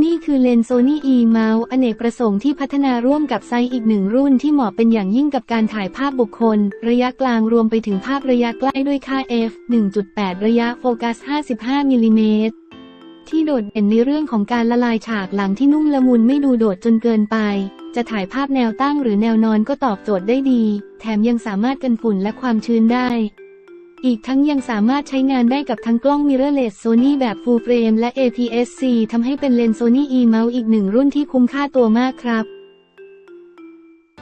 นี่คือเลนส์ Sony E Mount อเนกประสงค์ที่พัฒนาร่วมกับไซส์อีกหนึ่งรุ่นที่เหมาะเป็นอย่างยิ่งกับการถ่ายภาพบุคคล ระยะกลางรวมไปถึงภาพระยะใกล้ด้วยค่า f 1.8 ระยะโฟกัส 55 มิลลิเมตรที่โดดเด่นในเรื่องของการละลายฉากหลังที่นุ่มละมุนไม่ดูโดดจนเกินไป จะถ่ายภาพแนวตั้งหรือแนวนอนก็ตอบโจทย์ได้ดี แถมยังสามารถกันฝุ่นและความชื้นได้ อีกทั้งยังสามารถใช้งานได้กับทั้งกล้อง mirrorless Sony แบบ full frame และ APS-C ทำให้เป็นเลนส์ Sony E Mount อีกหนึ่งรุ่นที่คุ้มค่าตัวมากครับ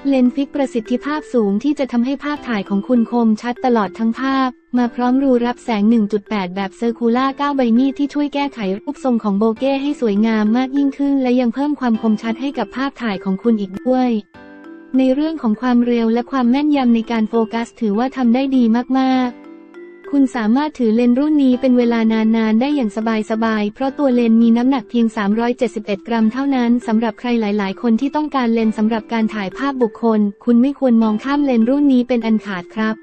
เลนส์ฟิกประสิทธิภาพสูงที่จะทำให้ภาพถ่ายของคุณคมชัดตลอดทั้งภาพ มาพร้อมรูรับแสง 1.8 แบบเซอร์คูล่า9ใบมีดที่ช่วยแก้ไขรูปทรงของโบเก้ให้สวยงามมากยิ่งขึ้น และยังเพิ่มความคมชัดให้กับภาพถ่ายของคุณอีกด้วย ในเรื่องของความเร็วและความแม่นยำในการโฟกัสถือว่าทำได้ดีมากๆ คุณสามารถถือเลนรุ่นนี้เป็นเวลานานๆ ได้อย่างสบายๆ เพราะตัวเลนมีน้ำหนักเพียง 371 กรัมเท่านั้นสำหรับใครหลายๆ คนที่ต้องการเลนสำหรับการถ่ายภาพบุคคล คุณไม่ควรมองข้ามเลนรุ่นนี้เป็นอันขาดครับ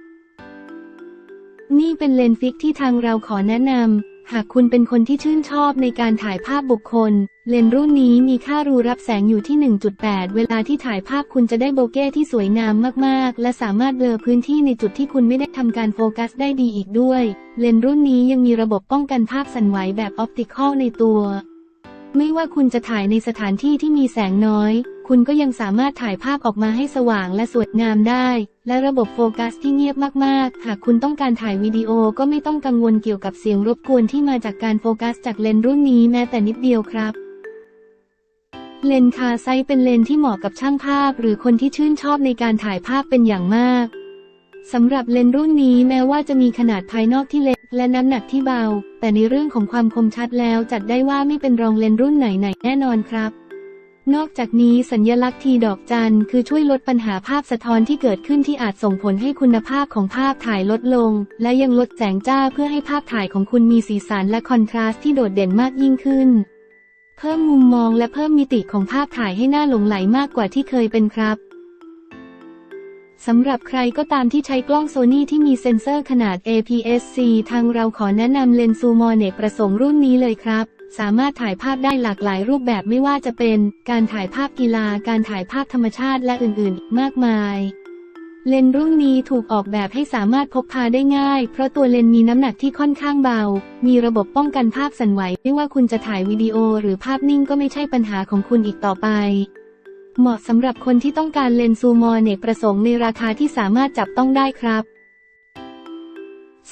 นี่เป็นเลนฟิกที่ทางเราขอแนะนำ หากคุณเป็นคนที่ชื่นชอบในการถ่ายภาพบุคคล เลนส์รุ่นนี้มีค่ารูรับแสงอยู่ที่ 1.8 เวลาที่ถ่ายภาพคุณจะได้โบเก้ที่สวยงามมากๆ และสามารถเบลอพื้นที่ในจุดที่คุณไม่ได้ทำการโฟกัสได้ดีอีกด้วย เลนส์รุ่นนี้ยังมีระบบป้องกันภาพสั่นไหวแบบออปติคอลในตัว ไม่ว่าคุณจะถ่ายในสถานที่ที่มีแสงน้อย คุณก็ยังสามารถถ่ายภาพออกมาให้สว่างและสวยงามได้ และระบบโฟกัสที่เงียบมากๆ หากคุณต้องการถ่ายวิดีโอก็ไม่ต้องกังวลเกี่ยวกับเสียงรบกวนที่มาจากการโฟกัสจากเลนส์รุ่นนี้แม้แต่นิดเดียวครับ เลนส์คาไซเป็นเลนส์ที่เหมาะกับช่างภาพ หรือคนที่ชื่นชอบในการถ่ายภาพเป็นอย่างมากสำหรับเลนส์รุ่นนี้แม้ว่าจะมีขนาดภายนอกที่เล็กและน้ำหนักที่เบา แต่ในเรื่องของความคมชัดแล้วจัดได้ว่าไม่เป็นรองเลนส์รุ่นไหนๆแน่นอนครับ นอกจากนี้สัญญลักษณ์ทีดอกจันคือช่วยลดปัญหาภาพสะท้อนที่เกิดขึ้นที่อาจส่งผลให้คุณภาพของภาพถ่ายลดลง และยังลดแสงจ้าเพื่อให้ภาพถ่ายของคุณมีสีสันและคอนทราสต์ที่โดดเด่นมากยิ่งขึ้น เพิ่มมุมมองและเพิ่มมิติของภาพถ่ายให้น่าหลงไหลมากกว่าที่เคยเป็นครับสำหรับใครก็ตามที่ใช้กล้องโซนี่ที่มีเซ็นเซอร์ขนาด APS-C ทางเราขอแนะนำเลนส์ซูมอเนกประสงค์รุ่นนี้เลยครับ สามารถถ่ายภาพได้หลากหลายรูปแบบไม่ว่าจะเป็น การถ่ายภาพกีฬา การถ่ายภาพธรรมชาติและอื่นๆอีกมากมาย เลนส์รุ่นนี้ถูกออกแบบให้สามารถพกพาได้ง่าย เพราะตัวเลนส์มีน้ำหนักที่ค่อนข้างเบา มีระบบป้องกันภาพสั่นไหว ไม่ว่าคุณจะถ่ายวิดีโอหรือภาพนิ่งก็ไม่ใช่ปัญหาของคุณอีกต่อไป เหมาะสำหรับคนที่ต้องการเลนส์ซูมอเนกประสงค์ในราคาที่สามารถจับต้องได้ครับ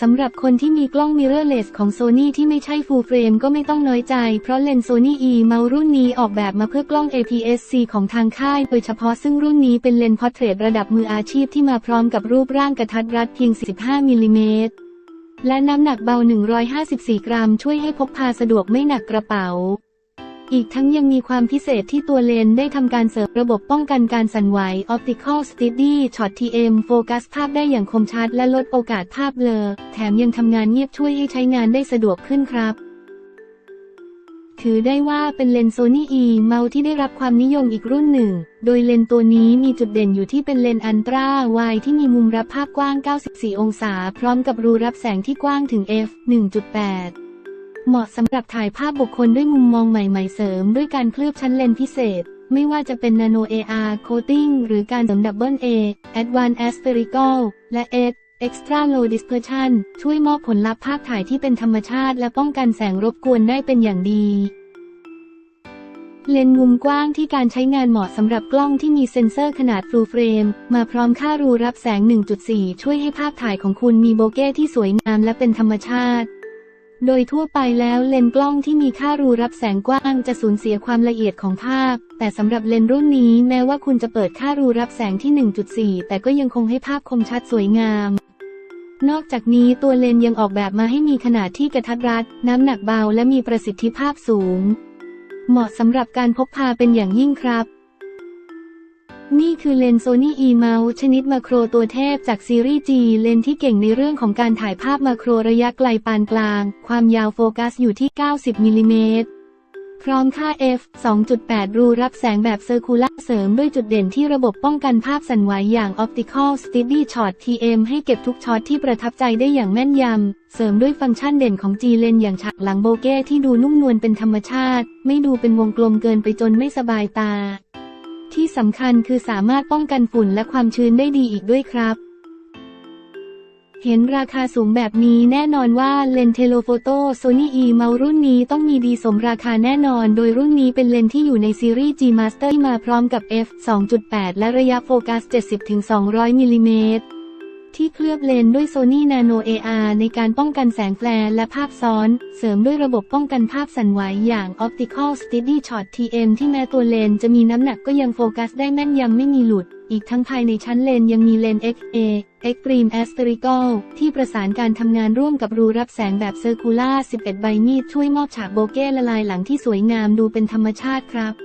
สำหรับคนที่มีกล้อง mirrorless ของ Sony ที่ไม่ใช่ full frame ก็ไม่ต้องน้อยใจ เพราะเลนส์ Sony E Mount รุ่นนี้ออกแบบมาเพื่อกล้อง APS-C ของทางค่าย โดยเฉพาะซึ่งรุ่นนี้เป็นเลนส์พอร์เทรตระดับมืออาชีพที่มาพร้อมกับรูปร่างกระทัดรัดเพียง45มิลลิเมตร และน้ำหนักเบา 154 กรัม ช่วยให้พกพาสะดวกไม่หนักกระเป๋า อีกทั้งยังมีความพิเศษที่ตัวเลนได้ทำการเสริมระบบป้องกันการสั่นไหว Optical Steady Shot TM โฟกัสภาพได้อย่างคมชัดและลดโอกาสภาพเบลอ แถมยังทำงานเงียบช่วยให้ใช้งานได้สะดวกขึ้นครับ ถือได้ว่าเป็นเลนส์ Sony E m o u ที่ได้รับความนิยมอีกรุ่นหนึ่ง โดยเลนส์ตัวนี้มีจุดเด่นอยู่ที่เป็นเลนส์อันตราไวที่มีมุมรับภาพกว้าง 94 องศา พร้อมกับรูรับแสงที่กว้างถึง f 1.8 เหมาะสำหรับถ่ายภาพบุคคลด้วยมุมมองใหม่ ๆ เสริม ด้วยการเคลือบชั้นเลนส์พิเศษ ไม่ว่าจะเป็น Nano AR Coating หรือการเสริม Double A Advanced Aspherical และ X Extra Low Dispersion ช่วยมอบผลลัพธ์ภาพถ่ายที่เป็นธรรมชาติ และป้องกันแสงรบกวนได้เป็นอย่างดี เลนส์มุมกว้างที่การใช้งานเหมาะสำหรับกล้องที่มีเซ็นเซอร์ขนาด full frame มาพร้อมค่ารูรับแสง 1.4 ช่วยให้ภาพถ่ายของคุณมีโบเก้ที่สวยงามและเป็นธรรมชาติ โดยทั่วไปแล้วเลนส์กล้องที่มีค่ารูรับแสงกว้างจะสูญเสียความละเอียดของภาพ แต่สำหรับเลนส์รุ่นนี้แม้ว่าคุณจะเปิดค่ารูรับแสงที่ 1.4 แต่ก็ยังคงให้ภาพคมชัดสวยงาม นอกจากนี้ตัวเลนส์ยังออกแบบมาให้มีขนาดที่กระทัดรัด น้ำหนักเบาและมีประสิทธิภาพสูง เหมาะสำหรับการพกพาเป็นอย่างยิ่งครับ นี่คือเลนส์ Sony E Mount ชนิดมาโครตัวเทพจากซีรีส์ G เลนส์ที่เก่งในเรื่องของการถ่ายภาพมาโครระยะไกลปานกลาง ความยาวโฟกัสอยู่ที่ 90มิลลิเมตรพร้อมค่า f 2.8 รูรับแสงแบบเซอร์คูลัเสริมด้วยจุดเด่นที่ระบบป้องกันภาพสั่นไหวอย่าง Optical Steady Shot TM ให้เก็บทุกช็อตที่ประทับใจได้อย่างแม่นยำ เสริมด้วยฟังก์ชันเด่นของ G Lens อย่างฉากหลังโบเก้ที่ดูนุ่มนวลเป็นธรรมชาติ ไม่ดูเป็นวงกลมเกินไปจนไม่สบายตา ที่สำคัญคือสามารถป้องกันฝุ่นและความชื้นได้ดีอีกด้วยครับ เห็นราคาสูงแบบนี้แน่นอนว่าเลนส์เทโลโฟโต้โซนี่อีเมารุ่นนี้ต้องมีดีสมราคาแน่นอน โดยรุ่นนี้เป็นเลนส์ที่อยู่ในซีรีส์ G Master ที่มาพร้อมกับ f 2.8 และระยะโฟกัส 70-200มิลลิเมตร ที่เคลือบเลนด้วย Sony Nano AR ในการป้องกันแสงแฟลร์และภาพซ้อน เสริมด้วยระบบป้องกันภาพสั่นไหวอย่าง Optical Steady Shot TM ที่แม้ตัวเลนจะมีน้ำหนักก็ยังโฟกัสได้แม่นยำไม่มีหลุด อีกทั้งภายในชั้นเลนยังมีเลน XA Extreme Aspherical ที่ประสานการทำงานร่วมกับรูรับแสงแบบ Circular 11 ใบมีดช่วยมอบฉากโบเก้ละลายหลังที่สวยงามดูเป็นธรรมชาติครับ